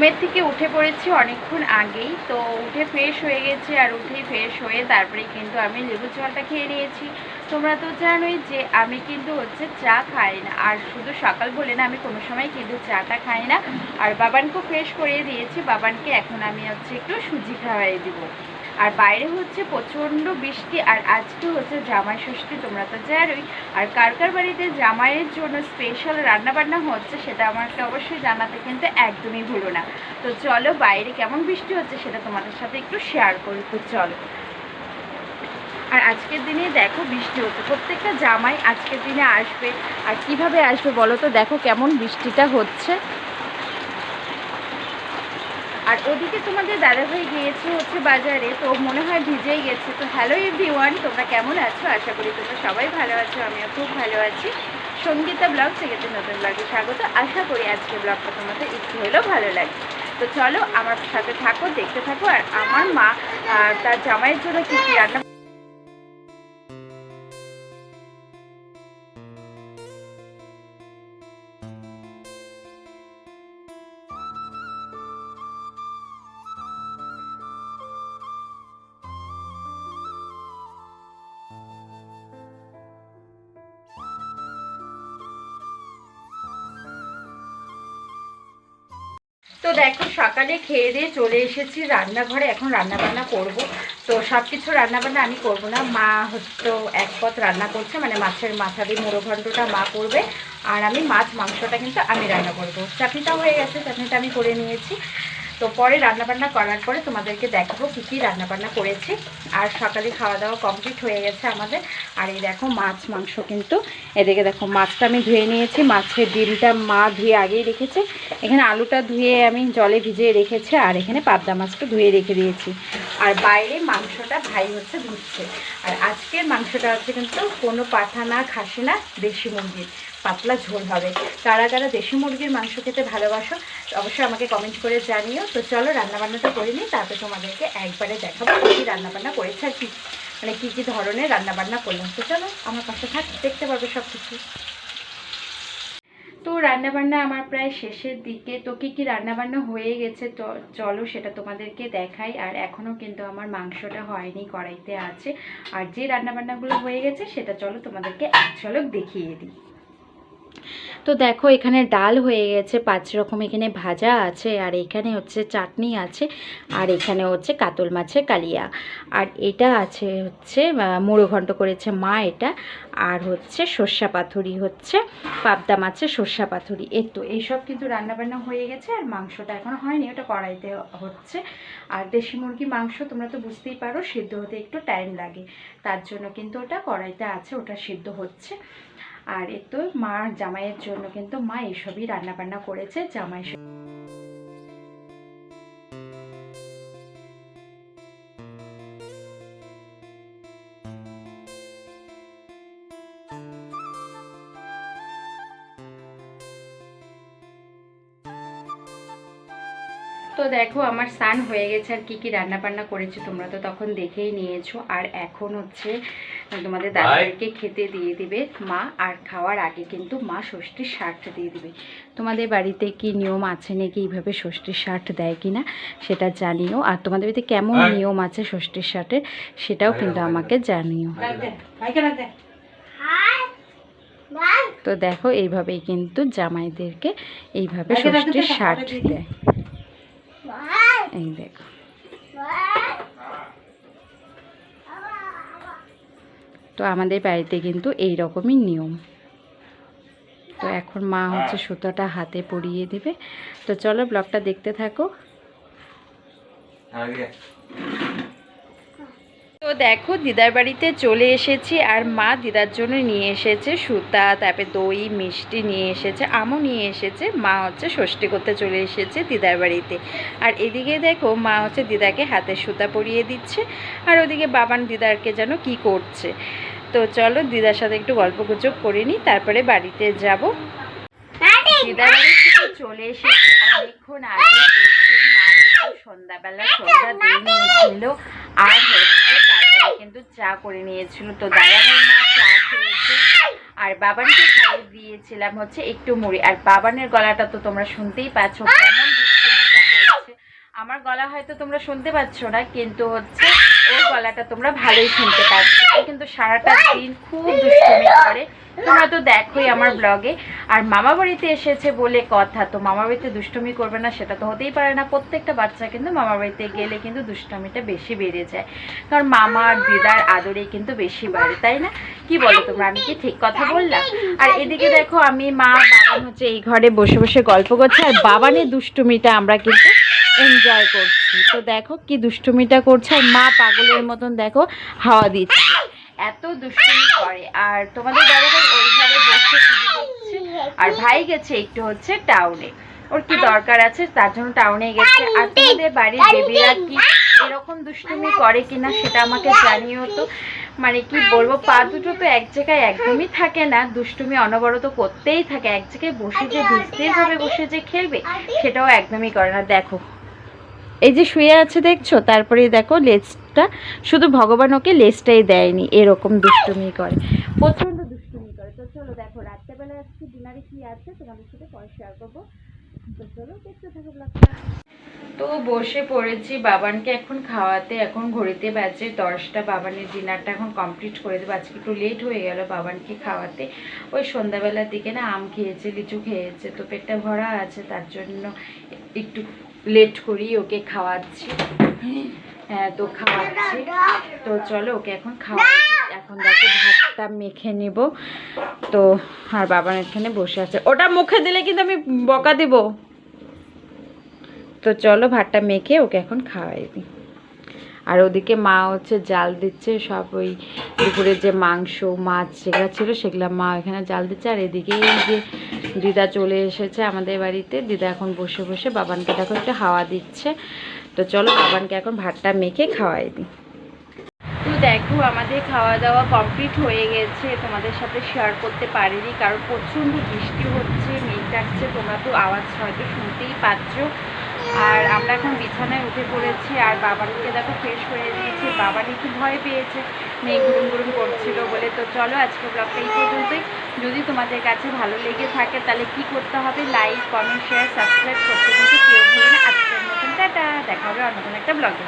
ঘুমের থেকে উঠে পড়েছি অনেকক্ষণ আগেই, তো উঠে ফ্রেশ হয়ে গেছি আর উঠেই ফ্রেশ হয়ে তারপরে কিন্তু আমি লেবু জলটা খেয়ে নিয়েছি। তোমরা তো জানোই যে আমি কিন্তু হচ্ছে চা খাই না, আর শুধু সকাল বলে না আমি কোনো সময় কিন্তু চাটা খাই না। আর বাবানকেও ফ্রেশ করিয়ে দিয়েছি, বাবানকে এখন আমি হচ্ছে একটু সুজি খাওয়াই দিব। আর বাইরে হচ্ছে প্রচণ্ড বৃষ্টি, আর আজকে হচ্ছে জামাই ষষ্ঠী, তোমরা তো জানোই। আর কার কার বাড়িতে জামাইয়ের জন্য স্পেশাল রান্নাবান্না হচ্ছে সেটা আমাকে অবশ্যই জানাতে কিন্তু একদমই ভুলো না। তো চলো বাইরে কেমন বৃষ্টি হচ্ছে সেটা তোমাদের সাথে একটু শেয়ার করি, তো চলো। আর আজকের দিনে দেখো বৃষ্টি হচ্ছে, প্রত্যেকটা জামাই আজকের দিনে আসবে। আর কীভাবে আসবে বলো তো? দেখো কেমন বৃষ্টিটা হচ্ছে। আর ওদিকে তোমাদের দাদাভাই গিয়েছে হচ্ছে বাজারে, তো মনে হয় ভিজেই গেছে। তো হ্যালো এভরিওয়ান তোমরা কেমন আছো? আশা করি তোমরা সবাই ভালো আছো, আমিও খুব ভালো আছি। সঙ্গীতা ব্লগ থেকে নতুন ব্লগে স্বাগত। আশা করি আজকে ব্লগটা তোমাদের একটু হলেও ভালো লাগে তো চলো আমার সাথে থাকো, দেখতে থাকো, আর আমার মা তার জামাইয়ের জন্য কী কী রান্না তো দেখো, সকালে খেয়ে দিয়ে চলে এসেছি রান্নাঘরে। এখন রান্না বান্না করব। তো সব কিছু রান্নাবান্না আমি করব না। মা হচ্ছে এক পথ রান্না করছে মানে মাছের মাথা দিয়ে মুড়ো মা করবে। আর আমি মাছ, মাংসটা কিন্তু আমি রান্না করব। চাটনিটাও হয়ে গেছে, চাটনিটা আমি করে নিয়েছি। তো পরে রান্নাবান্না করার পরে তোমাদেরকে দেখাবো কী কী রান্নাবান্না করেছি। আর সকালে খাওয়া দাওয়া কমপ্লিট হয়ে গেছে আমাদের। আর এই দেখো মাছ, মাংস কিন্তু। এদিকে দেখো মাছটা আমি ধুয়ে নিয়েছি। মাছের ডিমটা মা ধুয়ে আগেই রেখেছে। এখানে আলুটা ধুয়ে আমি জলে ভিজিয়ে রেখেছি। আর এখানে পাবদা মাছটা ধুয়ে রেখে দিয়েছি। আর বাইরে মাংসটা ভাই হচ্ছে ধুচ্ছে। আর আজকের মাংসটা হচ্ছে কিন্তু কোনো পাঠা না, খাসি না, দেশি মুরগির। পাতলা ঝোল হবে। কারা কারা দেশি মুরগির মাংস খেতে ভালোবাসো, অবশ্যই আমাকে কমেন্ট করে জানিও। তো চলো রান্নাবান্নাটা করে নিই, তারপরে তোমাদেরকে একবারে দেখাবো কী রান্নাবান্না করেছে আর কি মানে কী কী ধরনের রান্নাবান্না করলাম। তো চলো আমার পাশে থাক, দেখতে পারবে সব কিছু তো রান্নাবান্না আমার প্রায় শেষের দিকে। তো কী কী রান্নাবান্না হয়ে গেছে তো চলো সেটা তোমাদেরকে দেখাই। আর এখনও কিন্তু আমার মাংসটা হয়নি, কড়াইতে আছে। আর যে রান্নাবান্নাগুলো হয়ে গেছে সেটা চলো তোমাদেরকে এক ঝলক দেখিয়ে দিই। তো দেখো, এখানে ডাল হয়ে গেছে, পাঁচ রকম এখানে ভাজা আছে, আর এখানে হচ্ছে চাটনি আছে, আর এখানে হচ্ছে কাতল মাছের কালিয়া। আর এটা আছে হচ্ছে মুড়ো ঘন্ট করেছে মা এটা, আর হচ্ছে সর্ষা পাথুরি হচ্ছে, পাবদা মাছের সর্ষা পাথুরি। এই তো, এইসব কিন্তু রান্নাবান্না হয়ে গেছে, আর মাংসটা এখনও হয়নি, ওটা কড়াইতে হচ্ছে। আর দেশি মুরগি মাংস তোমরা তো বুঝতেই পারো, সিদ্ধ হতে একটু টাইম লাগে। তার জন্য কিন্তু ওটা কড়াইতে আছে, ওটা সিদ্ধ হচ্ছে। আর এ তো মা জামাইয়ের জন্য কিন্তু মা এসবই রান্না বান্না করেছে জামাই তো দেখো আমার স্নান হয়ে গেছে আর কি কি রান্না বান্না করেছে তোমরা তো তখন দেখেই নিয়েছো। আর এখন হচ্ছে তোমাদের দাদাকে খেতে দিয়ে দিবে মা আর খাওয়ার আগে কিন্তু মা ষষ্ঠীর শার্ট দিয়ে দিবে। তোমাদের বাড়িতে কি নিয়ম আছে নাকি এইভাবে ষষ্ঠীর শার্ট দেয় কিনা সেটা জানিও। আর তোমাদের বাড়িতে কেমন। নিয়ম আছে ষষ্ঠীর শার্টের সেটাও কিন্তু আমাকে জানিও। তো দেখো এইভাবেই কিন্তু জামাইদেরকে এইভাবে ষষ্ঠীর শার্ট দেয়। এই দেখো। তো আমাদের বাড়িতে কিন্তু এই রকমই নিয়ম। তো এখন মা হচ্ছে সুতোটা হাতে পরিয়ে দেবে। তো চলো ব্লগটা দেখতে থাকো। তো দেখো দিদার বাড়িতে চলে এসেছি আর মা দিদার জন্য নিয়ে এসেছে সুতা তারপরে দই মিষ্টি নিয়ে এসেছে আমও নিয়ে এসেছে মা হচ্ছে ষষ্ঠী করতে চলে এসেছে দিদার বাড়িতে। আর এদিকে দেখো মা হচ্ছে দিদাকে হাতে সুতা পরিয়ে দিচ্ছে আর ওদিকে বাবান দিদারকে যেন কি করছে। তো চলো দিদার সাথে একটু গল্প গুজব করে নিই তারপরে বাড়িতে যাব। দিদার বাড়ি থেকে চলে এসেছি অনেকক্ষণ আগে সন্ধ্যাবেলা সন্ধ্যা দিয়ে নিয়েছিল আর হচ্ছে তারপরে কিন্তু চা করে নিয়েছিল। তো দাদা ভাই মা চা খেয়েছে আর বাবানকে খাইয়ে দিয়েছিলাম হচ্ছে একটু মুড়ি। আর বাবানের গলাটা তো তোমরা শুনতেই পাচ্ছ কেমন আমার গলা হয়তো তোমরা শুনতে পাচ্ছ না কিন্তু হচ্ছে ওর গলাটা তোমরা ভালোই শুনতে পাচ্ছ ও কিন্তু সারাটা দিন খুব দুষ্টুমি করে। তোমরা তো দেখোই আমার ব্লগে। আর মামা বাড়িতে এসেছে বলে কথা, তো মামা বাড়িতে দুষ্টুমি করবে না, সেটা তো হতেই পারে না। প্রত্যেকটা বাচ্চা কিন্তু মামা বাড়িতে গেলে কিন্তু দুষ্টুমিটা বেশি বেড়ে যায়। কারণ মামা আর দিদার আদরে কিন্তু বেশি বাড়ে, তাই না? কি বলো তোমরা, আমি কি ঠিক কথা বললাম? আর এদিকে দেখো, আমি মা বাবা হচ্ছে এই ঘরে বসে বসে গল্প করছে, আর বাবানের দুষ্টুমিটা আমরা কিন্তু এনজয় করছি। তো দেখো কি দুষ্টুমিটা করছে। আর মা পাগলের মতন দেখো হাওয়া দিচ্ছে। এত দুষ্টুমি করে। আর তোমাদের দাদা ভাই ওই ঘরে বসে আর ভাই গেছে একটু হচ্ছে টাউনে ওর কি দরকার আছে? তার জন্য টাউনে গেছে। আর তোমাদের বাড়ির বেবিরা কি এরকম দুষ্টুমি করে কিনা সেটা আমাকে জানিও তো। মানে কি বলব, পা দুটো তো এক জায়গায় একদমই থাকে না। দুষ্টুমি অনবরত করতেই থাকে। এক জায়গায় বসে যে ভাবে বসে যে খেলবে, সেটাও একদমই করে না। দেখো। এই যে শুয়ে আছে দেখছ, তারপরে দেখো লেজটা, শুধু ভগবান ওকে লেজটাই দেয়নি, এরকম দুষ্টুমি করে, প্রচণ্ড দুষ্টুমি করে। তো চলো দেখো, রাত্রেবেলা আজকে ডিনারে কি আছে তোমাদের সাথে পরে শেয়ার করব। তো চলো তো বসে পড়েছি, বাবানকে এখন খাওয়াতে, এখন ঘড়িতে বাজে দশটা, বাবানের ডিনারটা এখন কমপ্লিট করে দেবো। আজকে একটু লেট হয়ে গেল বাবানকে খাওয়াতে। ওই সন্ধ্যাবেলার দিকে না আম খেয়েছে, লিচু খেয়েছে, তো পেটটা ভরা আছে, তার জন্য একটু লেট করি, ওকে খাওয়াচ্ছি। হ্যাঁ তো খাওয়াচ্ছি। তো চলো, ওকে এখন খাওয়াই এখন দেখো ভাতটা মেখে নিব। তো আর বাবার এখানে বসে আছে। ওটা মুখে দিলে কিন্তু আমি বকা দিব। তো চলো ভাতটা মেখে ওকে এখন খাওয়াই দিই। আর ওদিকে মা হচ্ছে জাল দিচ্ছে, সব ওই দুপুরে যে মাংস, মাছ যেগুলো ছিল সেগুলো মা এখানে জাল দিচ্ছে। আর এদিকে এই যে দিদা চলে এসেছে আমাদের বাড়িতে, দিদা এখন বসে বসে বাবানকে দেখো একটু হাওয়া দিচ্ছে। তো চলো বাবানকে এখন ভাতটা মেখে খাওয়াই দিই। দেখো আমাদের খাওয়া দাওয়া কমপ্লিট হয়ে গেছে। তোমাদের সাথে শেয়ার করতে পারিনি, কারণ প্রচণ্ড বৃষ্টি হচ্ছে, মেঘ ডাকছে, তোমরা তো আওয়াজ হয়তো শুনতেই পাচ্ছ। আর আমরা এখন বিছানায় উঠে পড়েছি আর বাবানকে দেখো ফ্রেশ হয়ে দিয়েছি। বাবার একটু ভয় পেয়েছে মেয়ে গুরুম গুরুম করছিল বলে। তো চলো আজকে ব্লগটা এই পর্যন্তই। যদি তোমাদের কাছে ভালো লেগে থাকে তাহলে কি করতে হবে? লাইক কমেন্ট শেয়ার সাবস্ক্রাইব করতে কিন্তু কেউ ভুলে না। আজকের মতন টাটা। দেখা হবে অন্য কোনো একটা ব্লগে